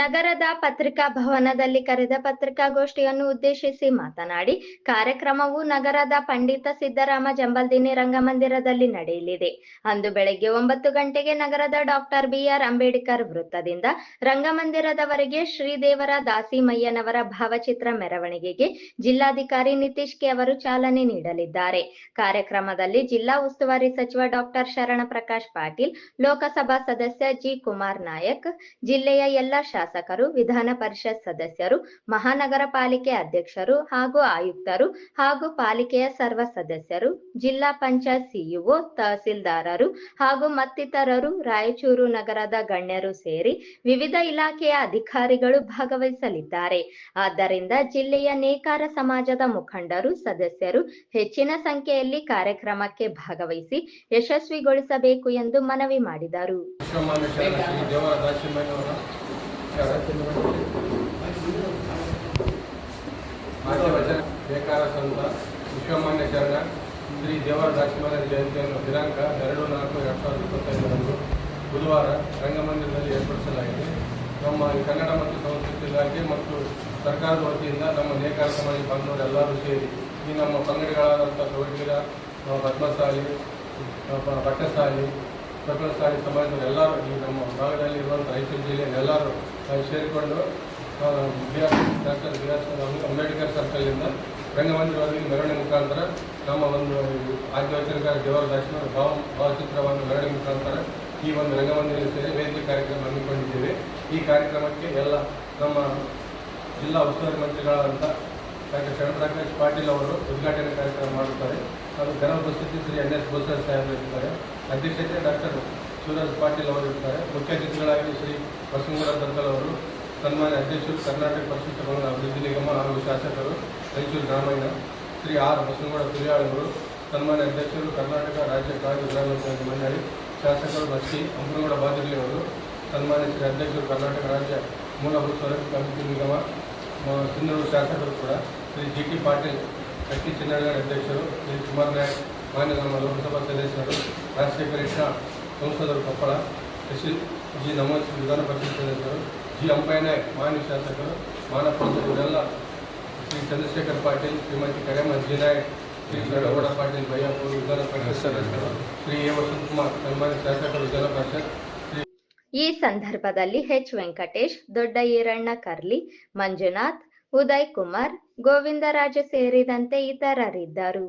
ನಗರದ ಪತ್ರಿಕಾ ಭವನದಲ್ಲಿ ಕರೆದ ಪತ್ರಿಕಾಗೋಷ್ಠಿಯನ್ನು ಉದ್ದೇಶಿಸಿ ಮಾತನಾಡಿ, ಕಾರ್ಯಕ್ರಮವು ನಗರದ ಪಂಡಿತ ಸಿದ್ದರಾಮ ಜಂಬಲ್ದಿನಿ ರಂಗಮಂದಿರದಲ್ಲಿ ನಡೆಯಲಿದೆ. ಅಂದು ಬೆಳಗ್ಗೆ ಒಂಬತ್ತು ಗಂಟೆಗೆ ನಗರದ ಡಾಕ್ಟರ್ ಬಿಆರ್ ಅಂಬೇಡ್ಕರ್ ವೃತ್ತದಿಂದ ರಂಗಮಂದಿರದವರೆಗೆ ಶ್ರೀದೇವರ ದಾಸಿಮಯ್ಯನವರ ಭಾವಚಿತ್ರ ಮೆರವಣಿಗೆಗೆ ಜಿಲ್ಲಾಧಿಕಾರಿ ನಿತೀಶ್ ಕೆ ಅವರು ಚಾಲನೆ ನೀಡಲಿದ್ದಾರೆ. ಕಾರ್ಯಕ್ರಮದಲ್ಲಿ ಜಿಲ್ಲಾ ಉಸ್ತುವಾರಿ ಸಚಿವ ಡಾಕ್ಟರ್ ಶರಣ ಪ್ರಕಾಶ್ ಪಾಟೀಲ್, ಲೋಕಸಭಾ ಸದಸ್ಯ ಜಿ ಕುಮಾರ್ ನಾಯಕ್, ಜಿಲ್ಲೆಯ ಎಲ್ಲ ಶಾಸಕರು, ವಿಧಾನ ಪರಿಷತ್ ಸದಸ್ಯರು, ಮಹಾನಗರ ಪಾಲಿಕೆ ಅಧ್ಯಕ್ಷರು ಹಾಗೂ ಆಯುಕ್ತರು ಹಾಗೂ ಪಾಲಿಕೆಯ ಸರ್ವ ಸದಸ್ಯರು, ಜಿಲ್ಲಾ ಪಂಚಾಯತ್ ಸಿಇಒ, ತಹಸೀಲ್ದಾರರು ಹಾಗೂ ಮತ್ತಿತರರು ರಾಯಚೂರು ನಗರದ ಗಣ್ಯರು ಸೇರಿ ವಿವಿಧ ಇಲಾಖೆಯ ಅಧಿಕಾರಿಗಳು ಭಾಗವಹಿಸಲಿದ್ದಾರೆ. ಆದ್ದರಿಂದ ಜಿಲ್ಲೆಯ ನೇಕಾರ ಸಮಾಜದ ಮುಖಂಡರು, ಸದಸ್ಯರು ಹೆಚ್ಚಿನ ಸಂಖ್ಯೆಯಲ್ಲಿ ಕಾರ್ಯಕ್ರಮಕ್ಕೆ ಭಾಗವಹಿಸಿ ಯಶಸ್ವಿಗೊಳಿಸಬೇಕು ಎಂದು ಮನವಿ ಮಾಡಿದರು. ವಿಶ್ವಮಾನ್ಯ ವಚನ ಬೇಕಾರ ಸಂತ ವಿಶ್ವಮಾನ್ಯ ಶರಣ ಶ್ರೀ ದೇವರ ದಾಸಿಮಯ್ಯನ ಜಯಂತಿಯನ್ನು ದಿನಾಂಕ ಎರಡು ನಾಲ್ಕು ಎರಡು ಸಾವಿರದ ಇಪ್ಪತ್ತೈದರಂದು ಬುಧವಾರ ರಂಗಮಂದಿರದಲ್ಲಿ ಏರ್ಪಡಿಸಲಾಗಿದೆ ನಮ್ಮ ಕನ್ನಡ ಮತ್ತು ಸಂಸ್ಕೃತಿ ಇಲಾಖೆ ಮತ್ತು ಸರ್ಕಾರದ ವತಿಯಿಂದ ನಮ್ಮ ನೇಕಾರ ಸಮಾಜ ಬಾಂಧವರೆಲ್ಲರೂ ಸೇರಿ ಈ ನಮ್ಮ ಪಂಗಡಗಳಾದಂಥ ಸೌರಿಗಿರ ಪದ್ಮಸಾಲಿ ಪ- ಭಟ್ಟಸಾಲಿ ಪ್ರಬಲಶಾಲಿ ಸಮಾಜದ ಎಲ್ಲರೂ ಈ ನಮ್ಮ ಭಾಗದಲ್ಲಿ ಇರುವಂಥ ರಾಯಚೂರು ಜಿಲ್ಲೆಯಲ್ಲಿ ಎಲ್ಲರೂ ಸೇರಿಕೊಂಡು B doctor B R Ambedkar ಸರ್ಕಲ್ನಿಂದ ರಂಗಮಂದಿರವರೆಗೆ ಮೆರವಣಿಗೆ ಮುಖಾಂತರ ನಮ್ಮ ಒಂದು ಆದ್ಯವಚನಕಾರ ದೇವರ ದರ್ಶನ, ಭಾವ, ಭಾವಚಿತ್ರವನ್ನು ಮೆರವಣಿಗೆ ಮುಖಾಂತರ ಈ ಒಂದು ರಂಗಮಂದಿರ ಸೇರಿ ವೇದಿಕೆ ಕಾರ್ಯಕ್ರಮ ಹಮ್ಮಿಕೊಂಡಿದ್ದೇವೆ. ಈ ಕಾರ್ಯಕ್ರಮಕ್ಕೆ ಎಲ್ಲ ನಮ್ಮ ಜಿಲ್ಲಾ ಉಸ್ತುವಾರಿ ಮಂತ್ರಿಗಳಾದಂಥ ಡಾಕ್ಟರ್ ಶರಣಪ್ರಕಾಶ್ ಪಾಟೀಲ್ ಅವರು ಉದ್ಘಾಟನೆ ಕಾರ್ಯಕ್ರಮ ಮಾಡುತ್ತಾರೆ. ಹಾಗೂ ಘನ ಉಪಸ್ಥಿತಿ ಶ್ರೀ ಎನ್ ಎಸ್ ಬೋಸರ್ ಸಾಹೇಬರು ಇರ್ತಾರೆ. ಅಧ್ಯಕ್ಷತೆ ಡಾಕ್ಟರ್ ಶಿವರಾಜ್ ಪಾಟೀಲ್ ಅವರು ಇರ್ತಾರೆ. ಮುಖ್ಯ ಅತಿಥಿಗಳಾಗಿ ಶ್ರೀ ಬಸವನಗರ ದರ್ಗಲ್ ಅವರು, ಸನ್ಮಾನ್ಯ ಅಧ್ಯಕ್ಷರು ಕರ್ನಾಟಕ ಪರಿಶಿಷ್ಟ ಪಂಗಡ ಅಭಿವೃದ್ಧಿ ನಿಗಮ ಹಾಗೂ ಶಾಸಕರು ರಾಯಚೂರು ಗ್ರಾಮೀಣ ಶ್ರೀ ಆರ್ ಬಸವನಗೌಡ ತುರಿಯಾಳ್ ಅವರು, ಸನ್ಮಾನ್ಯ ಅಧ್ಯಕ್ಷರು ಕರ್ನಾಟಕ ರಾಜ್ಯ ಕಾಯ್ದೆ ವಿಧಾನ ಮಂಡಳಿ ಶಾಸಕರು ಬಸ್ತಿ ಅಂಬನಗೌಡ ಬಾದಿರ್ಲಿ ಅವರು, ಸನ್ಮಾನ್ಯ ಶ್ರೀ ಅಧ್ಯಕ್ಷರು ಕರ್ನಾಟಕ ರಾಜ್ಯ ಮೂಲಭೂತ ಸೌಲಭ್ಯ ಅಭಿವೃದ್ಧಿ ನಿಗಮ ಮ- ಸಿಂಧೂರು ಶಾಸಕರು ಕೂಡ ಶ್ರೀ ಜಿ ಟಿ ಪಾಟೀಲ್ ಅಕ್ಕಿ ಚಿನ್ನಡಗಡ ಅಧ್ಯಕ್ಷರು ಶ್ರೀ ಕುಮಾರ್ ನಾಯಕ್ ಮಾನ್ಯ ನಮ್ಮ ಲೋಕಸಭಾ ಸದಸ್ಯರು ರಾಜಶೇಖರ ಕೃಷ್ಣ ಸಂಸದರು ಕೊಪ್ಪಳ ಎಸ್ ಜಿ ನಮೋಜ್ ವಿಧಾನ ಪರಿಷತ್ ಸದಸ್ಯರು ಜಿ ಅಂಬಯ್ಯ ನಾಯಕ್ ಮಾನ್ಯ ಶಾಸಕರು ಮಾನಪ್ಪ ಇವರೆಲ್ಲ ಶ್ರೀ ಚಂದ್ರಶೇಖರ್ ಪಾಟೀಲ್ ಶ್ರೀಮತಿ ಕರೆಮ್ಮ ಜಿ ನಾಯಕ್ ಶ್ರೀ ಗೌಡ ಪಾಟೀಲ್ ಬಯ್ಯಾಪುರ ವಿಧಾನ ಪರಿಷತ್ ಸದಸ್ಯರು ಶ್ರೀ ಎ ವಸಂತಕುಮಾರ್ ಸನ್ಮಾನ್ಯ ಶಾಸಕರು ವಿಧಾನ ಪರಿಷತ್ ಶ್ರೀ ಈ ಸಂದರ್ಭದಲ್ಲಿ ಎಚ್ ವೆಂಕಟೇಶ್ ದೊಡ್ಡ ಈರಣ್ಣ ಕರ್ಲಿ ಮಂಜುನಾಥ್ ಉದಯ್ ಕುಮಾರ್ ಗೋವಿಂದರಾಜು ಸೇರಿದಂತೆ ಇತರರಿದ್ದರು.